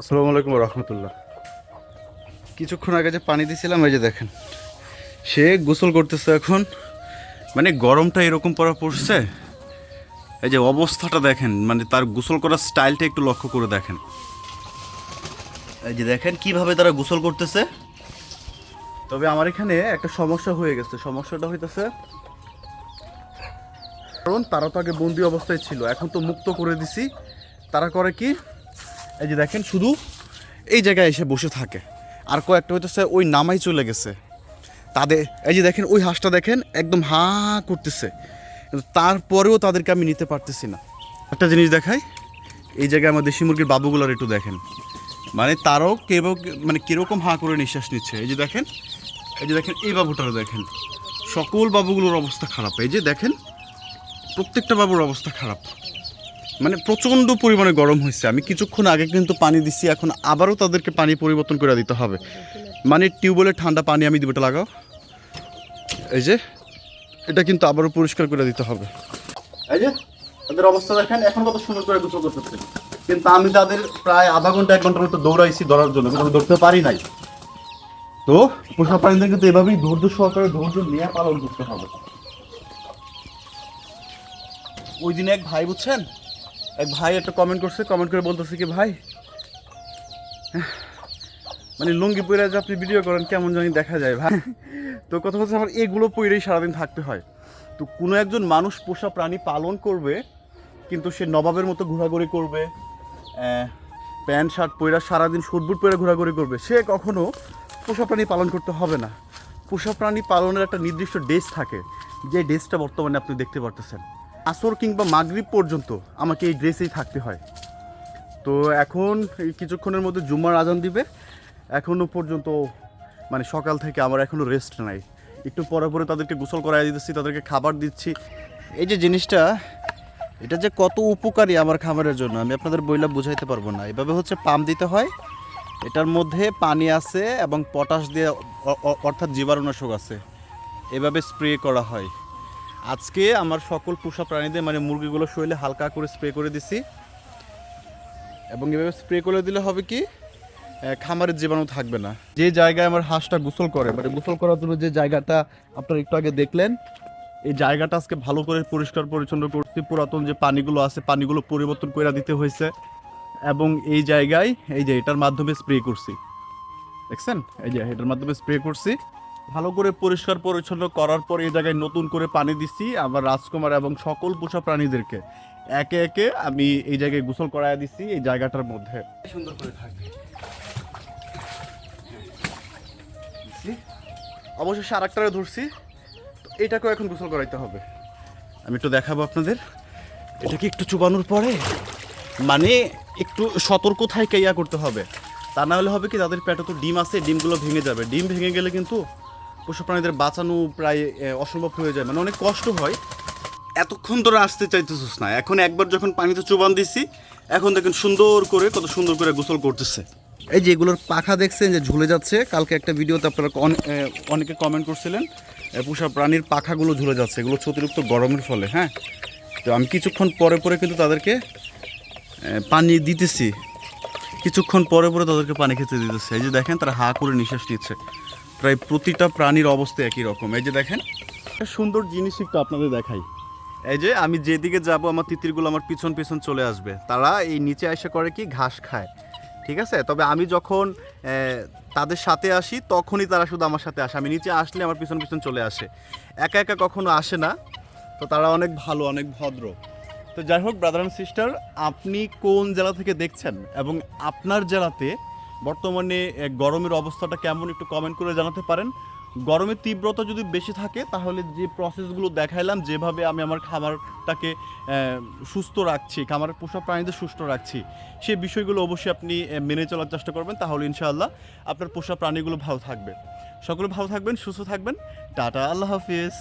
আসসালামু আলাইকুম রহমতুল্লাহ। কিছুক্ষণ আগে যে পানি দিছিলাম, এই যে দেখেন, সে গোসল করতেছে এখন। মানে গরমটা এরকম পড়া পড়ছে, এই যে অবস্থাটা দেখেন মানে তার গোসল করার স্টাইলটা একটু লক্ষ্য করে দেখেন। এই যে দেখেন কীভাবে তারা গোসল করতেছে। তবে আমার এখানে একটা সমস্যা হয়ে গেছে। সমস্যাটা হইতেছে, কারণ তারা তো আগে বন্দি অবস্থায় ছিল, এখন তো মুক্ত করে দিছি। তারা করে কি? এই যে দেখেন, শুধু এই জায়গায় এসে বসে থাকে। আর কয়েকটা হইতেছে ওই নামাই চলে গেছে। তাদের, এই যে দেখেন, ওই হাঁসটা দেখেন, একদম হা করতেছে। কিন্তু তারপরেও তাদেরকে আমি নিতে পারতেছি না। একটা জিনিস দেখাই, এই জায়গায় আমার দেশি মুরগির বাবুগুলোর একটু দেখেন। মানে তারাও কেউ মানে কীরকম হাঁ করে নিঃশ্বাস নিচ্ছে। এই যে দেখেন, এই যে দেখেন, এই বাবুটারও দেখেন। সকল বাবুগুলোর অবস্থা খারাপ। এই যে দেখেন, প্রত্যেকটা বাবুর অবস্থা খারাপ। মানে প্রচণ্ড পরিমাণে গরম হয়েছে। আমি কিছুক্ষণ আগে কিন্তু পানি দিছি, এখন আবারও তাদেরকে পানি পরিবর্তন করে দিতে হবে। মানে টিউবওয়েলের ঠান্ডা পানি আমি দিব এটা লাগাও। এই যে, এটা কিন্তু আবারও পরিষ্কার করে দিতে হবে। এই যে, তাদের অবস্থা দেখেন, এখন কত সুন্দর করে গোসল করতেছে। কিন্তু আমি তাদের প্রায় আধা ঘণ্টা, এক ঘণ্টার মতো দৌড়াইছি দৌড়ার জন্য, কিন্তু আমি দৌড়তে পারি নাই। তো পোষা প্রাণীদের কিন্তু এভাবেই ধৈর্য সহকারে ধৈর্য নিয়ে পালন করতে হবে। ওই দিনে এক ভাই, বুঝছেন? এক ভাই একটা কমেন্ট করছে কমেন্ট করে বলতেছে কি, ভাই মানে লুঙ্গি পরে যে আপনি ভিডিও করেন, কেমন জানি দেখা যায়, ভাই। তো কথা হচ্ছে আমার এগুলো পরেই সারাদিন থাকতে হয়। তো কোনো একজন মানুষ পোষা প্রাণী পালন করবে, কিন্তু সে নবাবের মতো ঘোরাঘুরি করবে প্যান্ট, শার্ট পরে সারাদিন শুটবুট পরে ঘোরাঘুরি করবে, সে কখনো পোষা প্রাণী পালন করতে হবে না। পোষা প্রাণী পালনের একটা নির্দিষ্ট ডেস থাকে, যে ডেসটা বর্তমানে আপনি দেখতে পারতেছেন। আসর কিংবা মাগরিব পর্যন্ত আমাকে এই ড্রেসেই থাকতে হয়। তো এখন এই কিছুক্ষণের মধ্যে জুম্মার আজান দিবে। এখনও পর্যন্ত মানে সকাল থেকে আমার এখনও রেস্ট নাই। একটু পরে পরে তাদেরকে গোসল করাই দিতেছি, তাদেরকে খাবার দিচ্ছি। এই যে জিনিসটা, এটা যে কত উপকারী আমার খামারের জন্য, আমি আপনাদের বইলা বুঝাইতে পারব না। এভাবে হচ্ছে পাম্প দিতে হয়। এটার মধ্যে পানি আছে এবং পটাশ দিয়ে অর্থাৎ জীবাণুনাশক আছে। এভাবে স্প্রে করা হয়। আজকে আমার সকল পোষা প্রাণীদের মানে মুরগিগুলো শরীরে হালকা করে স্প্রে করে দিছি। এবং এভাবে স্প্রে করে দিলে হবে কি খামারের জীবাণু থাকবে না। যে জায়গায় আমার হাঁসটা গোসল করে মানে গোসল করার জন্য যে জায়গাটা আপনারা একটু আগে দেখলেন, এই জায়গাটা আজকে ভালো করে পরিষ্কার পরিচ্ছন্ন করছি। পুরাতন যে পানিগুলো আছে, পানিগুলো পরিবর্তন করে দিতে হয়েছে। এবং এই জায়গায়, এই যে এটার মাধ্যমে স্প্রে করছি। দেখছেন? এই যে এটার মাধ্যমে স্প্রে করছি। ভালো করে পরিষ্কার পরিচ্ছন্ন করার পর এই জায়গায় নতুন করে পানি দিচ্ছি আমার রাজকুমার এবং সকল পোষা প্রাণীদেরকে। একে একে আমি এই জায়গায় গোসল করায় দিচ্ছি এই জায়গাটার মধ্যে। সুন্দর করে থাকবে। অবশেষে আর একটারে ধরছি এটাকেও এখন গোসল করাইতে হবে। আমি একটু দেখাবো আপনাদের। এটাকে একটু চুবানোর পরে মানে একটু সতর্ক থাকে ইয়া করতে হবে। তা না হলে হবে কি, তাদের পেটে তো ডিম আছে, ডিমগুলো ভেঙে যাবে। ডিম ভেঙে গেলে কিন্তু পশু প্রাণীদের বাঁচানো প্রায় অসম্ভব হয়ে যায়। মানে অনেক কষ্ট হয়। এতক্ষণ ধরে আসতে চাইতেছিস না। এখন একবার যখন পানিতে চোবান দিছি, এখন দেখেন সুন্দর করে কত সুন্দর করে গোসল করতেছে। এই যে এগুলোর পাখা দেখছেন যে ঝুলে যাচ্ছে, কালকে একটা ভিডিওতে আপনারা অনেকে কমেন্ট করছিলেন পোষা প্রাণীর পাখাগুলো ঝুলে যাচ্ছে, এগুলো অতিরিক্ত গরমের ফলে হ্যাঁ? তো আমি কিছুক্ষণ পরে পরে কিন্তু তাদেরকে পানি দিতেছি। কিছুক্ষণ পরে পরে তাদেরকে পানি খেতে দিতেছে। এই যে দেখেন তারা হা করে নিঃশ্বাস নিচ্ছে। প্রায় প্রতিটা প্রাণীর অবস্থা একই রকম। এই যে দেখেন। সুন্দর জিনিস একটু আপনাদের দেখাই। এই যে আমি যেদিকে যাব আমার তিতিরগুলো আমার পিছন পিছন চলে আসবে। তারা এই নিচে এসে করে কি? ঘাস খায়। ঠিক আছে? তবে আমি যখন তাদের সাথে আসি তখনই তারা শুধু আমার সাথে আসে। আমি নিচে আসলে আমার পিছন পিছন চলে আসে। একা একা কখনো আসে না। তো তারা অনেক ভালো অনেক ভদ্র। তো যাই হোক ব্রাদার অ্যান্ড সিস্টার আপনি কোন জেলা থেকে দেখছেন? এবং আপনার জেলাতে বর্তমানে গরমের অবস্থাটা কেমন একটু কমেন্ট করে জানাতে পারেন। গরমের তীব্রতা যদি বেশি থাকে, তাহলে যে প্রসেসগুলো দেখাইলাম, যেভাবে আমি আমার খামারটাকে সুস্থ রাখছি, খামারের পোষা প্রাণীদের সুস্থ রাখছি সেই বিষয়গুলো অবশ্যই আপনি মেনে চলার চেষ্টা করবেন। তাহলে ইনশাআল্লাহ আপনার পোষা প্রাণীগুলো ভালো থাকবে। সকলে ভালো থাকবেন, সুস্থ থাকবেন। টাটা, আল্লাহ হাফিজ।